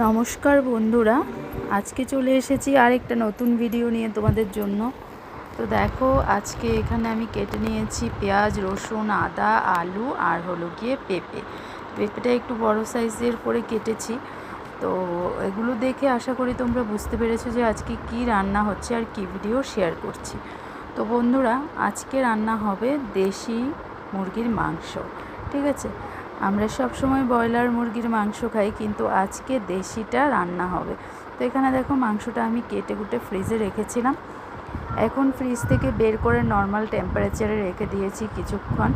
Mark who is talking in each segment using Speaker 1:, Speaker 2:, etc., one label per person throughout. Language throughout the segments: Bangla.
Speaker 1: নমস্কার বন্ধুরা, আজকে চলে এসেছি আরেকটা নতুন ভিডিও নিয়ে তোমাদের জন্য। তো দেখো, আজকে এখানে আমি কেটে নিয়েছি পেঁয়াজ, রসুন, আদা, আলু আর হলো গিয়ে পেঁপে। পেঁপেটা একটু বড় সাইজের করে কেটেছি। তো এগুলো দেখে আশা করি তোমরা বুঝতে পেরেছ যে আজকে কি রান্না হচ্ছে আর কি ভিডিও শেয়ার করছি। তো বন্ধুরা, আজকে রান্না হবে দেশি মুরগির মাংস, ঠিক আছে? আমরা সব সময় ব্রয়লার মুরগির মাংস খাই, কিন্তু আজকে দেশিটা রান্না হবে। তো এখানে দেখো মাংসটা আমি কেটে কুটে ফ্রিজে রেখেছিলাম। এখন ফ্রিজ থেকে বের করে নর্মাল টেম্পারেচারে রেখে দিয়েছি কিছুক্ষণ।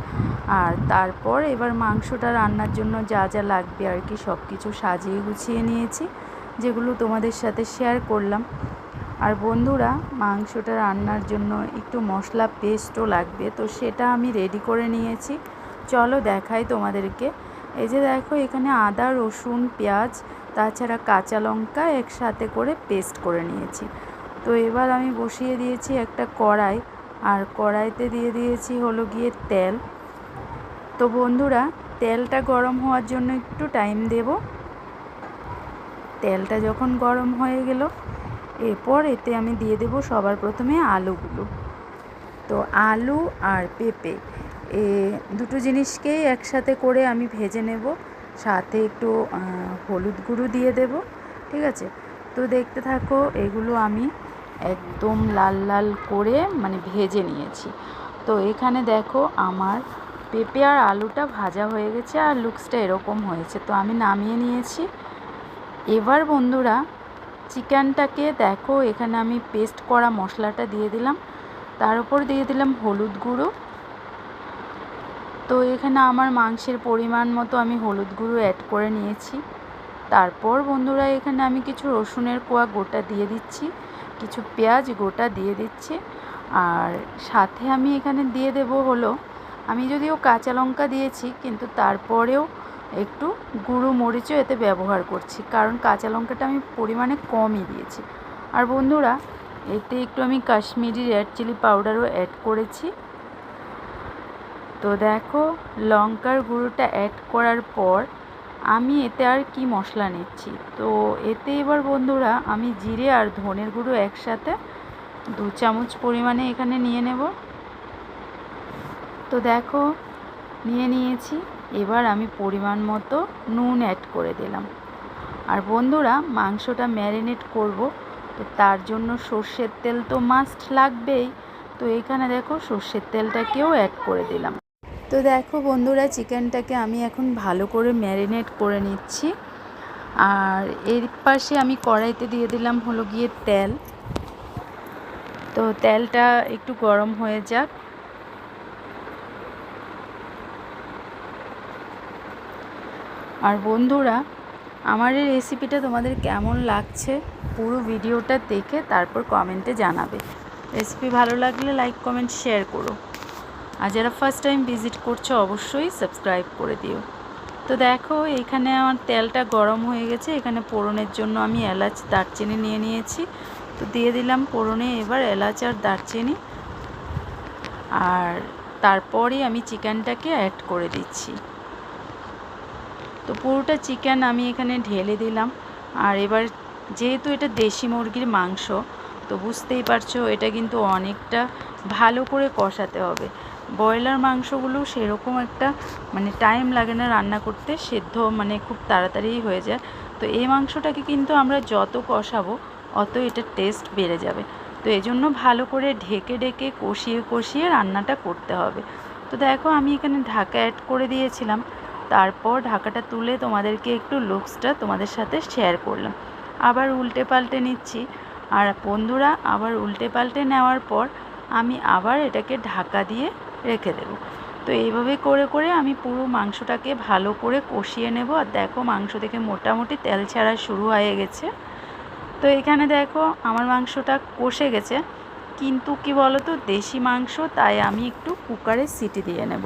Speaker 1: আর তারপর এবার মাংসটা রান্নার জন্য যা যা লাগবে আর কি সব কিছু সাজিয়ে গুছিয়ে নিয়েছি, যেগুলো তোমাদের সাথে শেয়ার করলাম। আর বন্ধুরা, মাংসটা রান্নার জন্য একটু মশলা পেস্টও লাগবে, তো সেটা আমি রেডি করে নিয়েছি। চলো দেখাই তোমাদেরকে। এই যে দেখো, এখানে আদা, রসুন, পেঁয়াজ, তাছাড়া কাঁচা লঙ্কা একসাথে করে পেস্ট করে নিয়েছি। তো এবার আমি বসিয়ে দিয়েছি একটা কড়াই, আর কড়াইতে দিয়ে দিয়েছি হলো গিয়ে তেল। তো বন্ধুরা, তেলটা গরম হওয়ার জন্য একটু টাইম দেব। তেলটা যখন গরম হয়ে গেল, এরপর এতে আমি দিয়ে দেব সবার প্রথমে আলুগুলো। তো আলু আর পেঁপে এ, দুটো জিনিসকেই একসাথে করে আমি ভেজে নেব। সাথে একটু হলুদ গুঁড়ো দিয়ে দেব, ঠিক আছে? তো দেখতে থাকো, এগুলো আমি একদম লাল লাল করে মানে ভেজে নিয়েছি। তো এখানে দেখো, আমার পেঁপে আর আলুটা ভাজা হয়ে গেছে আর লুকসটা এরকম হয়েছে। তো আমি নামিয়ে নিয়েছি। এবার বন্ধুরা, চিকেনটাকে দেখো, এখানে আমি পেস্ট করা মশলাটা দিয়ে দিলাম। তার উপর দিয়ে দিলাম হলুদ গুঁড়ো। তো এখানে আমার মাংসের পরিমাণ মতো আমি হলুদ গুঁড়ো অ্যাড করে নিয়েছি। তারপর বন্ধুরা, এখানে আমি কিছু রসুনের কোয়া গোটা দিয়ে দিচ্ছি, কিছু পেঁয়াজ গোটা দিয়ে দিচ্ছি, আর সাথে আমি এখানে দিয়ে দেব হলো, আমি যদিও কাঁচা লঙ্কা দিয়েছি, কিন্তু তারপরেও একটু গুঁড়ো মরিচও এতে ব্যবহার করছি, কারণ কাঁচা লঙ্কাটা আমি পরিমাণে কমই দিয়েছি। আর বন্ধুরা, এতে একটু আমি কাশ্মীরি রেড চিলি পাউডারও অ্যাড করেছি। তো দেখো, লঙ্কার গুঁড়োটা অ্যাড করার পর আমি এতে আর কি মশলা নিচ্ছি? তো এতে এবার বন্ধুরা, আমি জিরে আর ধনের গুঁড়ো একসাথে দু চামচ পরিমাণে এখানে নিয়ে নেব। তো দেখো, নিয়ে নিয়েছি। এবার আমি পরিমাণ মতো নুন অ্যাড করে দিলাম। আর বন্ধুরা, মাংসটা ম্যারিনেট করব। তো তার জন্য সর্ষের তেল তো মাস্ট লাগবেই। তো এখানে দেখো, সর্ষের তেলটাকেও অ্যাড করে দিলাম। তো দেখো বন্ধুরা, চিকেনটাকে আমি এখন ভালো করে ম্যারিনেট করে নিচ্ছি। আর এর পাশে আমি কড়াইতে দিয়ে দিলাম হলো গিয়ে তেল। তো তেলটা একটু গরম হয়ে যাক। আর বন্ধুরা, আমার এই রেসিপিটা তোমাদের কেমন লাগছে পুরো ভিডিওটা দেখে তারপর কমেন্টে জানাবে। রেসিপি ভালো লাগলে লাইক কমেন্ট শেয়ার করো। আর যারা ফার্স্ট টাইম ভিজিট করছ, অবশ্যই সাবস্ক্রাইব করে দিও। তো দেখো, এখানে আমার তেলটা গরম হয়ে গেছে। এখানে পোড়নের জন্য আমি এলাচ দারচিনি নিয়ে নিয়েছি। তো দিয়ে দিলাম পোড়নে এবার এলাচ আর দারচিনি। আর তারপরে আমি চিকেনটাকে অ্যাড করে দিচ্ছি। তো পুরোটা চিকেন আমি এখানে ঢেলে দিলাম। আর এবার যেহেতু এটা দেশি মুরগির মাংস, তো বুঝতেই পারছ, এটা কিন্তু অনেকটা ভালো করে কষাতে হবে। ব্রয়লার মাংসগুলো সেরকম একটা মানে টাইম লাগে না রান্না করতে, সেদ্ধ মানে খুব তাড়াতাড়ি হয়ে যায়। তো এই মাংসটাকে কিন্তু আমরা যত কষাবো, অত এটা টেস্ট বেড়ে যাবে। তো এই জন্য ভালো করে ঢেকে ঢেকে কষিয়ে কষিয়ে রান্নাটা করতে হবে। তো দেখো আমি এখানে ঢাকা অ্যাড করে দিয়েছিলাম। তারপর ঢাকাটা তুলে তোমাদেরকে একটু লুকসটা তোমাদের সাথে শেয়ার করলাম। আবার উল্টে পাল্টে নিচ্ছি। আর বন্ধুরা, আবার উল্টে পাল্টে নেওয়ার পর আমি আবার এটাকে ঢাকা দিয়ে রেখে দেব। তো এইভাবে করে করে আমি পুরো মাংসটাকে ভালো করে কষিয়ে নেব। আর দেখো মাংস থেকে মোটামুটি তেল ছাড়া শুরু হয়ে গেছে। তো এখানে দেখো আমার মাংসটা কষে গেছে। কিন্তু কি বলো তো দেশি মাংস, তাই আমি একটু কুকারে সিটি দিয়ে নেব।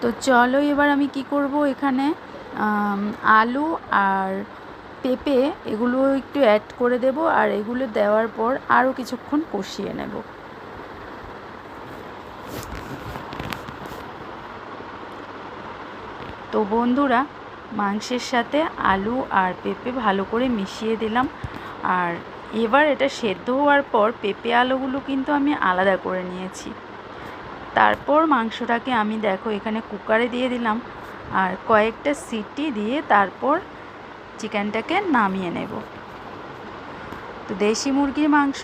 Speaker 1: তো চলো এবার আমি কি করব এখানে? আলু আর পেঁপে, এগুলো একটু অ্যাড করে দেব। আর এগুলো দেওয়ার পর আরও কিছুক্ষণ কষিয়ে নেব। তো বন্ধুরা, মাংসের সাথে আলু আর পেঁপে ভালো করে মিশিয়ে দিলাম। আর এবার এটা সেদ্ধ হওয়ার পর পেঁপে আলুগুলো কিন্তু আমি আলাদা করে নিয়েছি। তারপর মাংসটাকে আমি দেখো এখানে কুকারে দিয়ে দিলাম। আর কয়েকটা সিটি দিয়ে তারপর চিকেনটাকে নামিয়ে নেব। তো দেশি মুরগির মাংস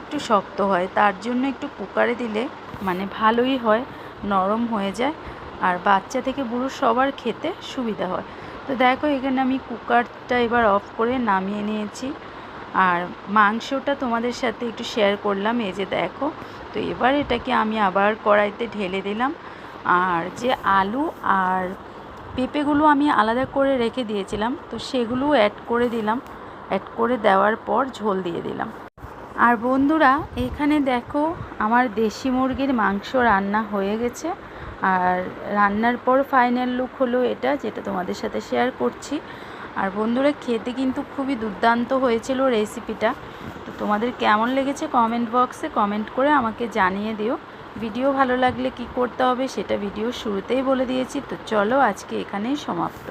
Speaker 1: একটু শক্ত হয়, তার জন্য একটু কুকারে দিলে মানে ভালোই হয়, নরম হয়ে যায়। আর বাচ্চা থেকে বুড়ো সবার খেতে সুবিধা হয়। তো দেখো, এখানে আমি কুকারটা এবার অফ করে নামিয়ে নিয়েছি। আর মাংসটা তোমাদের সাথে একটু শেয়ার করলাম, এই যে দেখো। তো এবার এটাকে আমি আবার কড়াইতে ঢেলে দিলাম। আর যে আলু আর পেঁপেগুলো আমি আলাদা করে রেখে দিয়েছিলাম, তো সেগুলো অ্যাড করে দিলাম। অ্যাড করে দেওয়ার পর ঝোল দিয়ে দিলাম। আর বন্ধুরা, এখানে দেখো, আমার দেশি মুরগির মাংস রান্না হয়ে গেছে। আর রান্নার পর ফাইনাল লুক হলো এটা, যেটা তোমাদের সাথে শেয়ার করছি। আর বন্ধুরা, খেতে কিন্তু খুবই দুর্দান্ত হয়েছিল রেসিপিটা তো তোমাদের কেমন লেগেছে কমেন্ট বক্সে কমেন্ট করে আমাকে জানিয়ে দিও। ভিডিও ভালো লাগলে কি করতে হবে, সেটা ভিডিও শুরুতেই বলে দিয়েছি। তো চলো আজকে এখানেই সমাপ্ত।